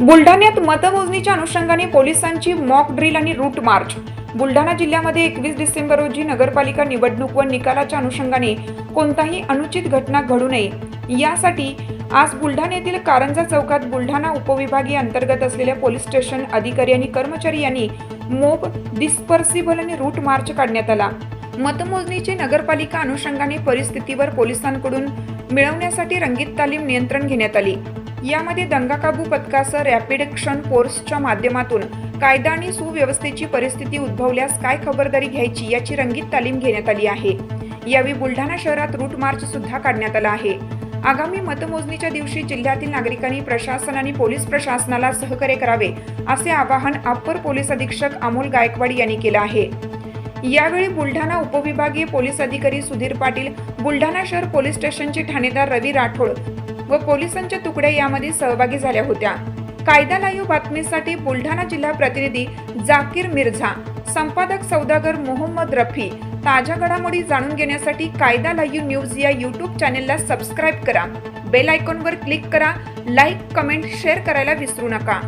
बुलढाण्यात मतमोजणीच्या अनुषंगाने पोलिसांची मॉक ड्रिल आणि रूट मार्च. बुलढाणा जिल्ह्यामध्ये एकवीस डिसेंबर रोजी नगरपालिका निवडणूक व निकालाच्या अनुषंगाने कोणताही अनुचित घटना घडू नये. यासाठी आज बुलढाण्यातील कारंजा चौकात बुलढाणा उपविभागीय अंतर्गत असलेल्या पोलीस स्टेशन अधिकारी आणि कर्मचारी यांनी मोब डिस्पर्सिबल आणि रूट मार्च काढण्यात आला. मतमोजणीचे नगरपालिका अनुषंगाने परिस्थितीवर पोलिसांकडून मिळवण्यासाठी रंगीत तालीम नियंत्रण घेण्यात आली. यामध्ये दंगाकाबू पथकासह रॅपिड ॲक्शन फोर्सच्या माध्यमातून कायदा आणि सुव्यवस्थेची परिस्थिती उद्भवल्यास काय खबरदारी घ्यायची याची रंगीत तालीम घेण्यात आली आहे. यावेळी बुलढाणा शहरात रूट मार्च सुद्धा काढण्यात आला आहे. आगामी मतमोजणीच्या दिवशी जिल्ह्यातील नागरिकांनी प्रशासन आणि पोलीस प्रशासनाला सहकार्य करावे असे आवाहन अप्पर पोलीस अधीक्षक अमोल गायकवाड यांनी केलं आहे. यावेळी बुलढाणा उपविभागीय पोलीस अधिकारी सुधीर पाटील बुलढाणा शहर पोलीस स्टेशनचे ठाणेदार रवी राठोड व पोलिसांच्या तुकड्या यामध्ये सहभागी झाल्या होत्या. कायदा लाईव्ह बातमीसाठी बुलढाणा जिल्हा प्रतिनिधी जाकीर मिर्झा संपादक सौदागर मोहम्मद रफी ताज्या घडामोडी जाणून घेण्यासाठी कायदा लाईव्ह न्यूज या यूट्यूब चॅनेलला सबस्क्राईब करा. बेल आयकॉनवर क्लिक करा. लाईक कमेंट शेअर करायला विसरू नका.